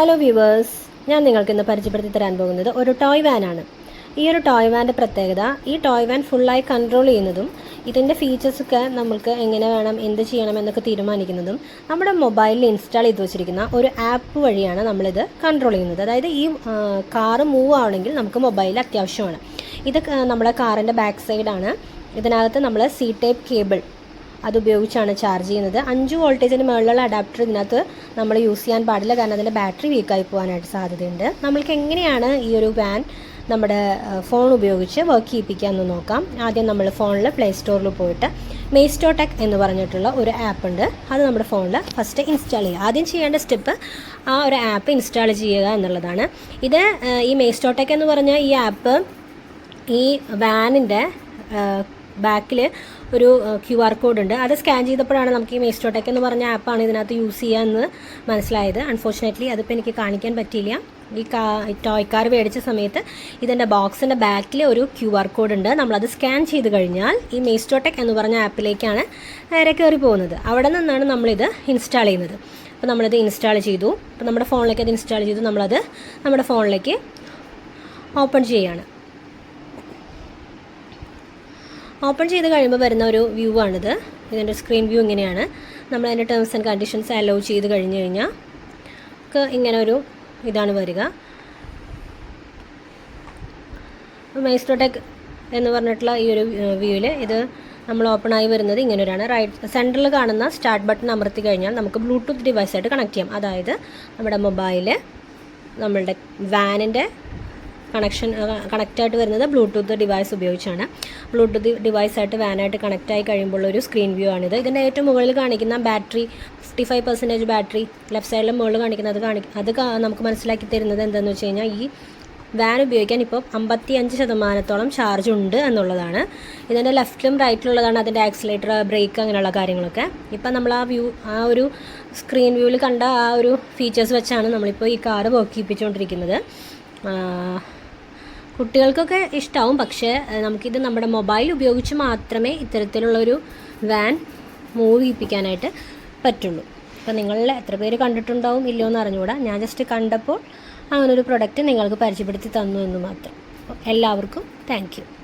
Hello viewers ഞാൻ നിങ്ങൾക്ക് ഇന്ന് പരിചയപ്പെടുത്തി തരാൻ പോകുന്നത് ഒരു ടോയ് വാൻ ആണ്. ഈ ഒരു ടോയ് വാന്റെ പ്രത്യേകത ഈ ടോയ് വാൻ ഫുള്ളായി കൺട്രോൾ ചെയ്യുന്നതും ഇതിന്റെ ഫീച്ചേഴ്സൊക്കെ നമുക്ക് എങ്ങനെ വേണം എന്ത് ചെയ്യണം എന്നൊക്കെ തീരുമാനിക്കുന്നതും നമ്മുടെ മൊബൈലിൽ ഇൻസ്റ്റാൾ ചെയ്ത് വെച്ചിരിക്കുന്ന ഒരു ആപ്പ് വഴിയാണ് നമ്മളിത് കൺട്രോൾ ചെയ്യുന്നത്. അതായത് ഈ കാറ് മൂവ് ആവണമെങ്കിൽ നമുക്ക് മൊബൈൽ അത്യാവശ്യമാണ്. ഇത് നമ്മുടെ കാറിന്റെ ബാക്ക് സൈഡാണ് ഇതിനകത്ത് നമ്മൾ സി ടൈപ്പ് കേബിൾ അതുപയോഗിച്ചാണ് ചാർജ് ചെയ്യുന്നത്. അഞ്ച് വോൾട്ടേജിന് മുകളിലുള്ള അഡാപ്റ്റർ ഇതിനകത്ത് നമ്മൾ യൂസ് ചെയ്യാൻ പാടില്ല. കാരണം അതിന്റെ ബാറ്ററി വീക്കായി പോകാനായിട്ട് സാധ്യതയുണ്ട്. നമ്മൾക്ക് എങ്ങനെയാണ് ഈ ഒരു വാൻ നമ്മുടെ ഫോൺ ഉപയോഗിച്ച് വർക്ക് ചെയ്യിപ്പിക്കുക എന്ന് നോക്കാം. ആദ്യം നമ്മൾ ഫോണിൽ പ്ലേ സ്റ്റോറിൽ പോയിട്ട് മേസ്റ്റോ ടെക് എന്ന് പറഞ്ഞിട്ടുള്ള ഒരു ആപ്പ് ഉണ്ട്. അത് നമ്മുടെ ഫോണിൽ ഫസ്റ്റ് ഇൻസ്റ്റാൾ ചെയ്യുക. ആദ്യം ചെയ്യേണ്ട സ്റ്റെപ്പ് ആ ഒരു ആപ്പ് ഇൻസ്റ്റാൾ ചെയ്യുക എന്നുള്ളതാണ്. ഇത് ഈ മേസ്റ്റോ ടെക് എന്ന് പറഞ്ഞ ഈ ആപ്പ് ഈ വാനിന്റെ ബാക്കിൽ ഒരു ക്യു ആർ കോഡ് ഉണ്ട്. അത് സ്കാൻ ചെയ്തപ്പോഴാണ് നമുക്ക് ഈ മേസ്റ്റോടെക് എന്ന് പറഞ്ഞ ആപ്പാണ് ഇതിനകത്ത് യൂസ് ചെയ്യാമെന്ന് മനസ്സിലായത്. അൺഫോർച്ചുനേറ്റ്ലി അതിപ്പോൾ എനിക്ക് കാണിക്കാൻ പറ്റിയില്ല. ഈ കാ ടോയ് കാർ മേടിച്ച സമയത്ത് ഇതിന്റെ ബോക്സിന്റെ ബാക്കിൽ ഒരു ക്യു ആർ കോഡ് ഉണ്ട്. നമ്മളത് സ്കാൻ ചെയ്ത് കഴിഞ്ഞാൽ ഈ മേസ്റ്റോടെക് എന്ന് പറഞ്ഞ ആപ്പിലേക്കാണ് നേരെ കയറി പോകുന്നത്. അവിടെ നിന്നാണ് നമ്മളിത് ഇൻസ്റ്റാൾ ചെയ്യുന്നത്. അപ്പോൾ നമ്മളിത് ഇൻസ്റ്റാൾ ചെയ്തു. അപ്പോൾ നമ്മുടെ ഫോണിലേക്ക് അത് ഇൻസ്റ്റാൾ ചെയ്തു. നമ്മളത് നമ്മുടെ ഫോണിലേക്ക് ഓപ്പൺ ചെയ്യുകയാണ് ഓപ്പൺ ചെയ്ത് കഴിയുമ്പോൾ വരുന്ന ഒരു വ്യൂ ആണിത്. ഇതിന്റെ സ്ക്രീൻ വ്യൂ ഇങ്ങനെയാണ്. നമ്മൾ അതിന്റെ ടേംസ് ആൻഡ് കണ്ടീഷൻസ് അലോ ചെയ്ത് കഴിഞ്ഞ് കഴിഞ്ഞാൽ നമുക്ക് ഇങ്ങനെ ഒരു ഇതാണ് വരിക. മൈസ്ട്രോടെക് എന്ന് പറഞ്ഞിട്ടുള്ള ഈ ഒരു വ്യൂവിൽ ഇത് നമ്മൾ ഓപ്പൺ ആയി വരുന്നത് ഇങ്ങനൊരാണ് റൈറ്റ് സെന്ററിൽ കാണുന്ന സ്റ്റാർട്ട് ബട്ടൺ അമർത്തി കഴിഞ്ഞാൽ നമുക്ക് ബ്ലൂടൂത്ത് ഡിവൈസായിട്ട് കണക്ട് ചെയ്യാം. അതായത് നമ്മുടെ മൊബൈൽ നമ്മളുടെ വാനിന്റെ കണക്ഷൻ കണക്റ്റായിട്ട് വരുന്നത് ബ്ലൂടൂത്ത് ഡിവൈസ് ഉപയോഗിച്ചാണ്. ബ്ലൂടൂത്ത് ഡിവൈസായിട്ട് വാനായിട്ട് കണക്റ്റായി കഴിയുമ്പോൾ ഒരു സ്ക്രീൻ വ്യൂ ആണിത്. ഇതിന്റെ ഏറ്റവും മുകളിൽ കാണിക്കുന്ന battery fifty five percentage battery left സൈഡിലും മുകളിൽ കാണിക്കുന്നത് കാണി അത് നമുക്ക് മനസ്സിലാക്കി തരുന്നത് എന്താണെന്ന് വെച്ച് കഴിഞ്ഞാൽ ഈ വാൻ ഉപയോഗിക്കാൻ ഇപ്പോൾ അമ്പത്തി അഞ്ച് ശതമാനത്തോളം ചാർജ് ഉണ്ട് എന്നുള്ളതാണ്. ഇതിന്റെ ലെഫ്റ്റിലും റൈറ്റിലുള്ളതാണ് അതിന്റെ ആക്സിലേറ്റർ ബ്രേക്ക് അങ്ങനെയുള്ള കാര്യങ്ങളൊക്കെ. ഇപ്പം നമ്മൾ ആ വ്യൂ ആ ഒരു സ്ക്രീൻ വ്യൂവിൽ കണ്ട ആ ഒരു ഫീച്ചേഴ്സ് വെച്ചാണ് നമ്മളിപ്പോൾ ഈ കാറ് വർക്ക് ചെയ്യിപ്പിച്ചുകൊണ്ടിരിക്കുന്നത് കുട്ടികൾക്കൊക്കെ ഇഷ്ടമാവും പക്ഷേ നമുക്കിത് നമ്മുടെ മൊബൈൽ ഉപയോഗിച്ച് മാത്രമേ ഇത്തരത്തിലുള്ളൊരു വാൻ മൂവ് ചെയ്യിപ്പിക്കാനായിട്ട് പറ്റുള്ളൂ. അപ്പോൾ നിങ്ങളിൽ എത്ര പേര് കണ്ടിട്ടുണ്ടാവും ഇല്ലയോ എന്ന് അറിഞ്ഞുകൂടാ. ഞാൻ ജസ്റ്റ് കണ്ടപ്പോൾ അങ്ങനൊരു പ്രൊഡക്റ്റ് നിങ്ങൾക്ക് പരിചയപ്പെടുത്തി തന്നു എന്ന് മാത്രം. എല്ലാവർക്കും താങ്ക്